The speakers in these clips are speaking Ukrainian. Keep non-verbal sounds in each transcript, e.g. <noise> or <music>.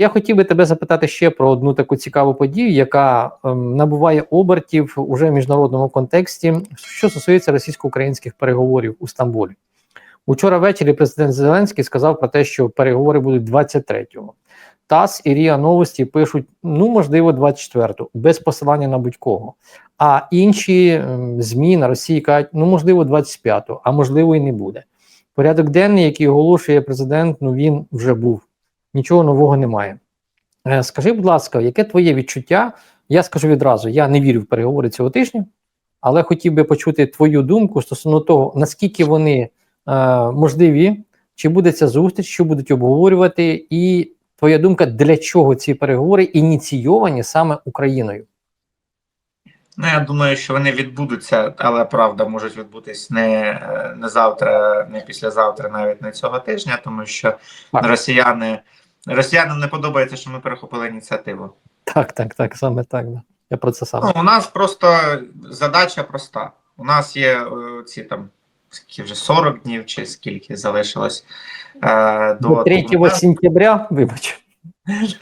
Я хотів би тебе запитати ще про одну таку цікаву подію, яка ем, набуває обертів уже в міжнародному контексті, що стосується російсько-українських переговорів у Стамбулі. Учора ввечері президент Зеленський сказав про те, що переговори будуть 23-го. ТАСС і РІА Новості пишуть: ну можливо, 24-го, без посилання на будь-кого. А інші ем, ЗМІ на Росії кажуть, ну можливо, 25-го, а можливо, і не буде. Порядок денний, який оголошує президент, ну він вже був. Нічого нового немає. Е, Скажи, будь ласка, яке твоє відчуття? Я скажу відразу: я не вірю в переговори цього тижня, але хотів би почути твою думку стосовно того, наскільки вони е, можливі, чи буде ця зустріч, що будуть обговорювати, і твоя думка, для чого ці переговори ініційовані саме Україною? Ну, я думаю, що вони відбудуться, але правда можуть відбутись не, не завтра, не післязавтра, навіть не цього тижня, тому що Так. росіяни росіянам не подобається, що ми перехопили ініціативу. Так, так, так, саме так. Да. Я про це саме. Ну, у нас просто задача проста. У нас є е, ці там скільки вже 40 днів, чи скільки залишилось е, до До 3 сентября, вибач. <laughs>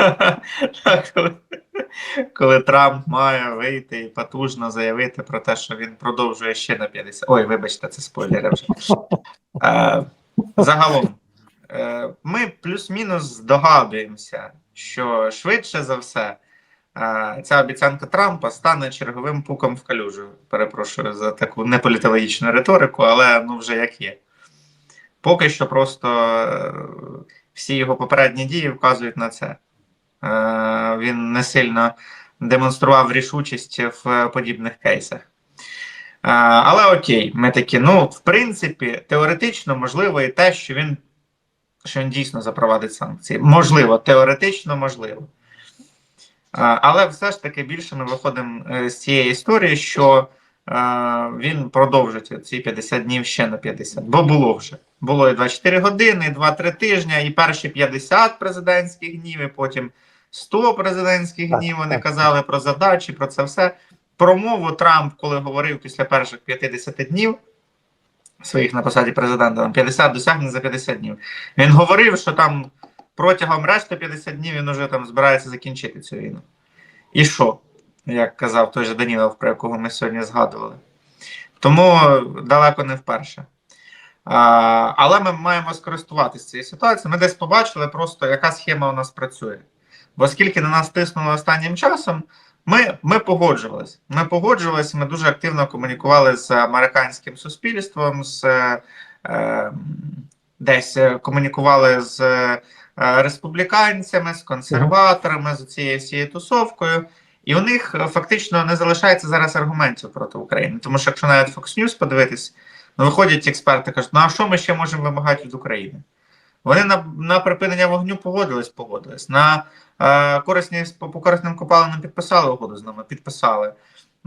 Коли Трамп має вийти і потужно заявити про те, що він продовжує ще на 50. Ой, вибачте, це спойлери вже. Е, загалом, е, ми плюс-мінус здогадуємося, що швидше за все. е, Ця обіцянка Трампа стане черговим пуком в калюжу. Перепрошую за таку неполітологічну риторику, але ну вже як є. Поки що просто е, всі його попередні дії вказують на це. Е, Він не сильно демонстрував рішучість в подібних кейсах. Е, Але окей, ми такі, ну, в принципі, теоретично можливо і те, що він, що він дійсно запровадить санкції. Можливо, теоретично можливо. Е, Але все ж таки більше ми виходимо з цієї історії, що він продовжить ці 50 днів ще на 50, бо було вже. Було і 24 години, і 2-3 тижні, і перші 50 президентських днів, і потім 100 президентських Так, днів. Вони так. казали про задачі, про це все. Промову Трамп, коли говорив після перших 50 днів своїх на посаді президента, там 50 досягнень за 50 днів. Він говорив, що там протягом решти 50 днів він уже там збирається закінчити цю війну. І що? Як казав той же Данілов, про якого ми сьогодні згадували. Тому далеко не вперше. Але ми маємо скористуватися цією ситуацією. Ми десь побачили просто, яка схема у нас працює. Бо оскільки на нас тиснули останнім часом, ми, ми погоджувалися. Ми погоджувалися, ми дуже активно комунікували з американським суспільством, з е, десь е, комунікували з е, республіканцями, з консерваторами, з цією всією тусовкою. І у них е, фактично не залишається зараз аргументів проти України. Тому що якщо навіть Fox News подивитись, ну виходять експерти кажуть, ну а що ми ще можемо вимагати від України? Вони на, на припинення вогню погодились, погодились. На е, корисні по, по корисним копалинам підписали угоду з нами, підписали.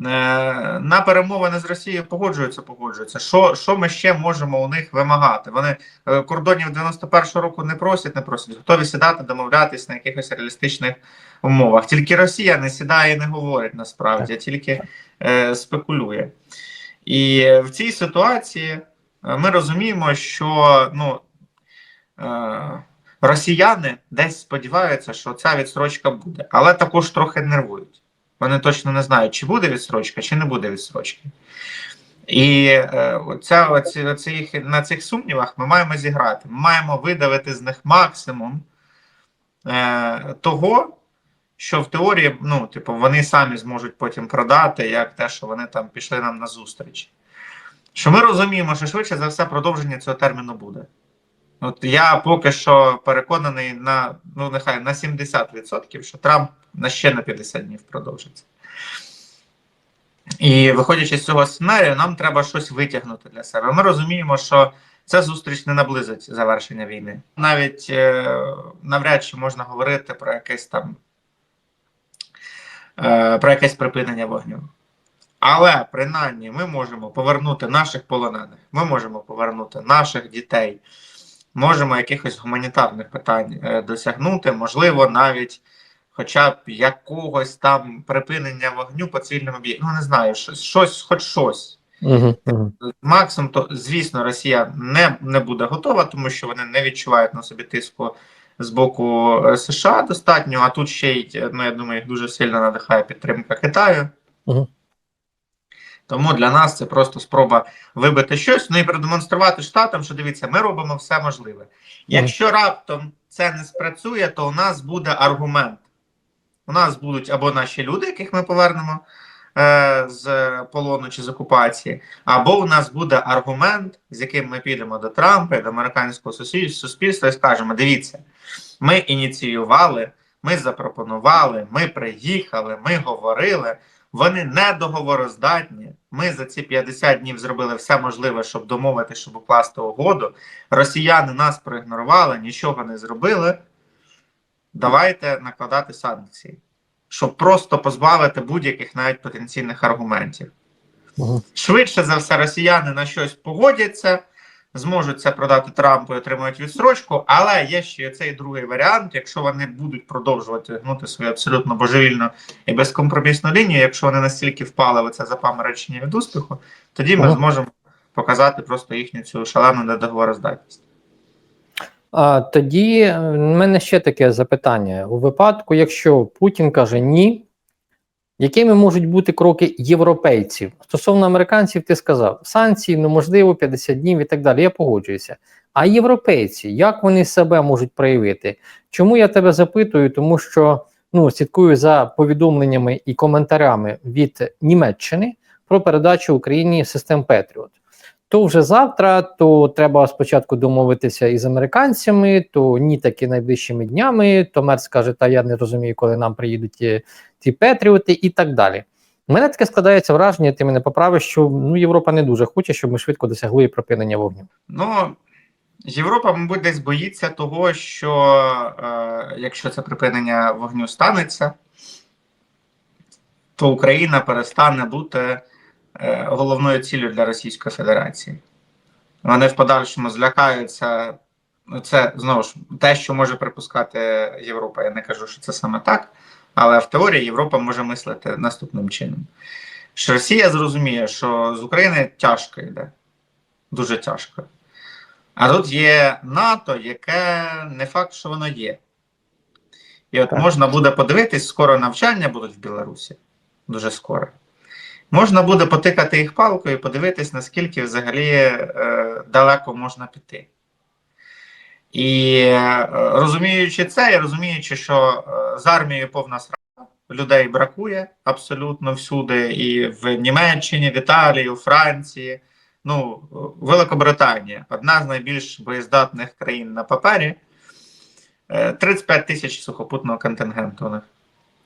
Е, на перемовини з Росією погоджуються, погоджуються. Що, що ми ще можемо у них вимагати? Вони е, кордонів 91-го року не просять, не просять, готові сідати, домовлятись на якихось реалістичних умовах. Тільки Росія не сідає і не говорить насправді, а тільки е, спекулює. І в цій ситуації е, ми розуміємо, що ну, е, росіяни десь сподіваються, що ця відстрочка буде, але також трохи нервують. Вони точно не знають, чи буде відстрочка, чи не буде відстрочки. І е, оця, оці, оці, на цих сумнівах ми маємо зіграти. Ми маємо видавити з них максимум е, того, що в теорії, ну, типу, вони самі зможуть потім продати, як те, що вони там пішли нам на зустріч. Що ми розуміємо, що швидше за все продовження цього терміну буде. От я поки що переконаний на ну нехай на 70%, що Трамп на ще на 50 днів продовжиться. І виходячи з цього сценарію, нам треба щось витягнути для себе. Ми розуміємо, що ця зустріч не наблизить завершення війни. Навіть е, навряд чи можна говорити про якесь там е, про якесь припинення вогню. Але принаймні ми можемо повернути наших полонених, ми можемо повернути наших дітей, можемо якихось гуманітарних питань е, досягнути, можливо, навіть хоча б якогось там припинення вогню по цивільним об'єктам. Ну не знаю, щось, щось, хоч щось. Угу, угу. Максимум, то звісно, Росія не, не буде готова, тому що вони не відчувають на собі тиску з боку е, США достатньо, а тут ще й, ну я думаю, їх дуже сильно надихає підтримка Китаю. Мгм. Тому для нас це просто спроба вибити щось, ну і продемонструвати штатам, що дивіться, ми робимо все можливе. Якщо раптом це не спрацює, то у нас буде аргумент. У нас будуть або наші люди, яких ми повернемо е, з полону чи з окупації, або у нас буде аргумент, з яким ми підемо до Трампа і до американського суспільства і скажемо: дивіться, ми ініціювали, ми запропонували, ми приїхали, ми говорили. Вони не договороздатні. Ми за ці 50 днів зробили все можливе, щоб домовити, щоб укласти угоду. Росіяни нас проігнорували, нічого не зробили. Давайте накладати санкції, щоб просто позбавити будь-яких навіть потенційних аргументів. Мгм. Швидше за все, росіяни на щось погодяться, зможуть це продати Трампу і отримують відстрочку. Але є ще цей другий варіант. Якщо вони будуть продовжувати гнути свою абсолютно божевільну і безкомпромісну лінію, якщо вони настільки впали в це запаморочення від успіху, тоді ми Ага. зможемо показати просто їхню цю шалену недоговороздатність. А, тоді е, в мене ще таке запитання: у випадку, якщо Путін каже ні, якими можуть бути кроки європейців? Стосовно американців, ти сказав, санкції, ну можливо, 50 днів і так далі. Я погоджуюся. А європейці, як вони себе можуть проявити? Чому я тебе запитую? Тому що ну, слідкую за повідомленнями і коментарями від Німеччини про передачу Україні систем Петріот. То вже завтра, то треба спочатку домовитися із американцями, то ні таки найближчими днями. То Мерц каже, та я не розумію, коли нам приїдуть ті, ті Петріоти і так далі. У мене таке складається враження, ти мене поправиш, що ну, Європа не дуже хоче, щоб ми швидко досягли припинення вогню. Ну, Європа, мабуть, десь боїться того, що е, якщо це припинення вогню станеться, то Україна перестане бути е, головною ціллю для Російської Федерації. Вони в подальшому злякаються. Ну, Це знову ж те, що може припускати Європа. Я не кажу, що це саме так. Але в теорії Європа може мислити наступним чином: що Росія зрозуміє, що з України тяжко йде, дуже тяжко. А тут є НАТО, яке не факт, що воно є. І от Так. можна буде подивитись, скоро навчання будуть в Білорусі. Дуже скоро. Можна буде потикати їх палкою і подивитись, наскільки взагалі е, далеко можна піти. І е, розуміючи це, і розуміючи, що е, з армією повна срана, людей бракує абсолютно всюди, і в Німеччині, в Італії, у Франції. Ну, Великобританія одна з найбільш боєздатних країн на папері. Е, 35 тисяч сухопутного контингенту у них.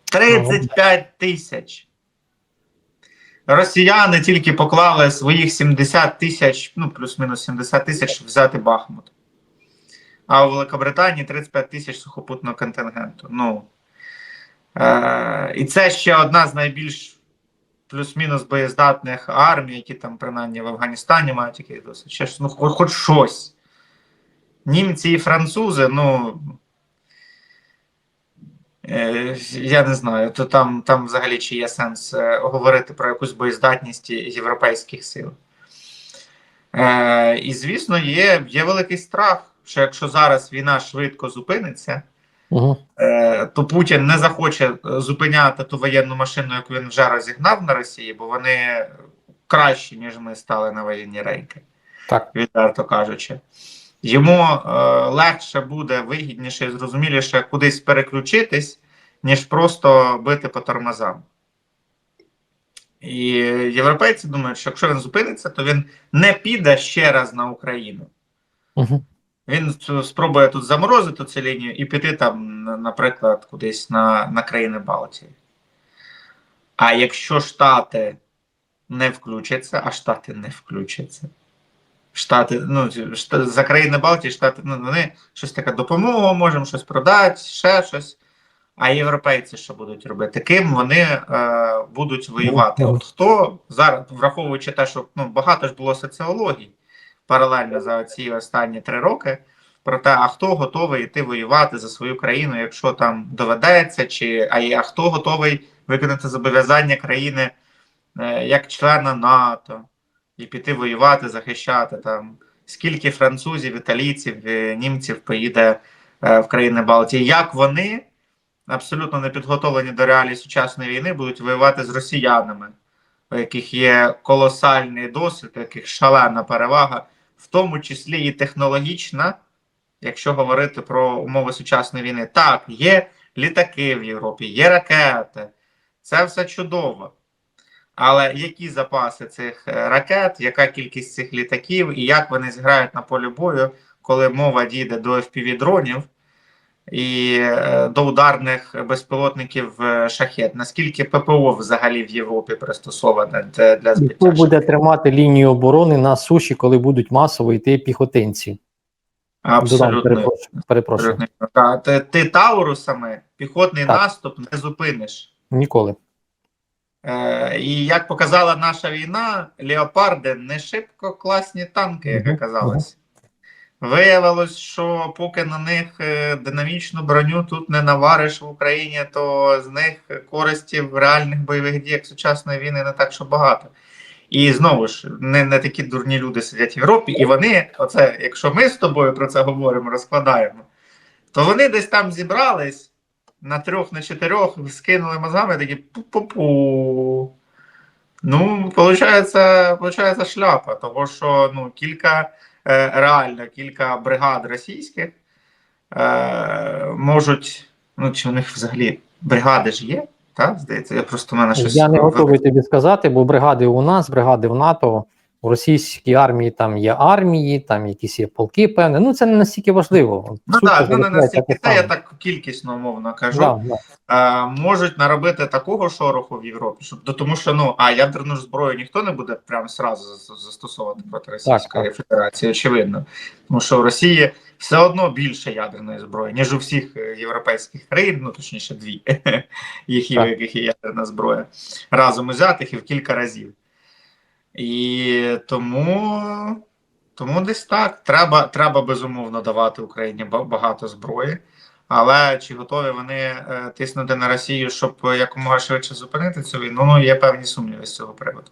35 тисяч. Росіяни тільки поклали своїх 70 тисяч, ну, плюс-мінус 70 тисяч, взяти Бахмут. А у Великобританії 35 тисяч сухопутного контингенту. Ну, е, і це ще одна з найбільш плюс-мінус боєздатних армій, які там, принаймні, в Афганістані мають якийсь досить. Ще ну, хоч щось. Німці і французи, ну. Е, я не знаю, то там, там взагалі чи є сенс е, говорити про якусь боєздатність європейських сил. Е, і, звісно, є, є великий страх, що якщо зараз війна швидко зупиниться, Угу. е, то Путін не захоче зупиняти ту воєнну машину, яку він вже розігнав на Росії, бо вони кращі, ніж ми стали на воєнні рейки, Так. відверто кажучи. Йому е, легше буде, вигідніше і зрозуміліше кудись переключитись, ніж просто бити по тормозам. І європейці думають, що якщо він зупиниться, то він не піде ще раз на Україну. Угу. Він спробує тут заморозити цю лінію і піти там, наприклад, кудись на, на країни Балтії. А якщо Штати не включаться, а Штати не включаться. Штати, ну, шта- за країни Балтії, Штати, ну, вони щось таке допомогу, можемо щось продати, ще щось. А європейці що будуть робити? Ким вони е, будуть воювати? От хто зараз, враховуючи те, що ну, багато ж було соціологій паралельно за ці останні три роки, про те, а хто готовий йти воювати за свою країну, якщо там доведеться, чи а, а хто готовий виконати зобов'язання країни е, як члена НАТО і піти воювати, захищати там, скільки французів, італійців, е, німців поїде е, в країни Балтії, як вони абсолютно не підготовлені до реалій сучасної війни, будуть воювати з росіянами, у яких є колосальний досвід, у яких шалена перевага, в тому числі і технологічна, якщо говорити про умови сучасної війни. Так, є літаки в Європі, є ракети, це все чудово. Але які запаси цих е, ракет, яка кількість цих літаків і як вони зіграють на полі бою, коли мова дійде до FPV-дронів і е, до ударних безпілотників е, шахет? Наскільки ППО взагалі в Європі пристосоване для, збиття? Хто буде тримати лінію оборони на суші, коли будуть масово йти піхотинці? Абсолютно. перепрошую. перепрошую. Ти, ти таурусами піхотний Так. наступ не зупиниш. Ніколи. Е, і як показала наша війна, леопарди не шибко класні танки, як оказалось. Виявилось, що поки на них е, динамічну броню тут не навариш в Україні, то з них користі в реальних бойових діях сучасної війни не так, що багато. І знову ж не, не такі дурні люди сидять в Європі, і вони, оце, якщо ми з тобою про це говоримо, розкладаємо, то вони десь там зібрались на трьох, на чотирьох, скинули мозгами такі пу-пу-пу. Ну, получається, получається шляпа, того що ну, кілька е, реально кілька бригад російських е, можуть. Ну, чи у них взагалі бригади ж є? Так, здається, я просто в мене щось. Я не готовий тобі сказати, бо бригади у нас, бригади в НАТО, у російській армії там є армії, там якісь є полки, певне. Ну це не настільки важливо. Ну Суть так, ну не настільки та я так кількісно умовно кажу. Да, да. е, можуть наробити такого шороху в Європі, щоб до тому, що ну а ядерну зброю ніхто не буде прямо зразу зас- застосовувати проти Російської Федерації, очевидно. Тому що в Росії все одно більше ядерної зброї, ніж у всіх е, європейських країн, ну точніше, дві <laughs> їх є ядерна зброя, разом узятих і в кілька разів. І тому. Тому десь так. Треба, треба безумовно давати Україні ба- багато зброї. Але чи готові вони е, тиснути на Росію, щоб якомога швидше зупинити цю війну? Ну, є певні сумніви з цього приводу.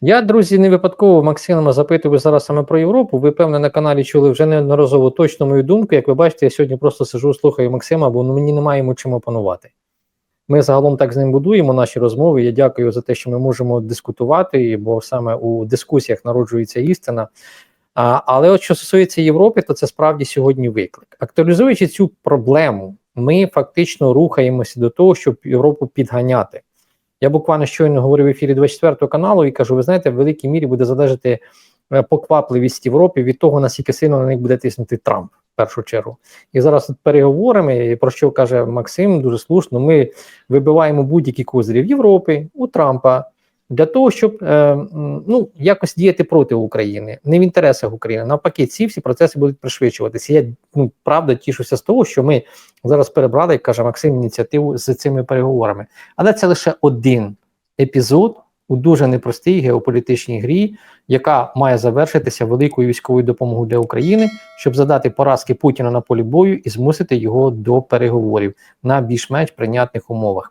Я, друзі, не випадково Максима запитую зараз саме про Європу. Ви, певне, на каналі чули вже неодноразово точно мою думку. Як ви бачите, я сьогодні просто сижу, слухаю Максима, бо ну, мені немає йому чим опанувати. Ми загалом так з ним будуємо наші розмови. Я дякую за те, що ми можемо дискутувати, бо саме у дискусіях народжується істина. А, але от що стосується Європи, то це справді сьогодні виклик. Актуалізуючи цю проблему, ми фактично рухаємося до того, щоб Європу підганяти. Я буквально щойно говорив в ефірі 24 каналу і кажу: ви знаєте, в великій мірі буде залежати е, поквапливість Європи від того, наскільки сильно на них буде тиснути Трамп першу чергу. І зараз переговорами, про що каже Максим, дуже слушно. Ми вибиваємо будь-які козирі в Європі у Трампа для того, щоб е, ну якось діяти проти України, не в інтересах України. Навпаки, ці всі процеси будуть пришвидшуватися. Я ну правда тішуся з того, що ми зараз перебрали, як каже Максим, ініціативу з цими переговорами. Але це лише один епізод у дуже непростій геополітичній грі, яка має завершитися великою військовою допомогою для України, щоб задати поразки Путіна на полі бою і змусити його до переговорів на більш-менш прийнятних умовах.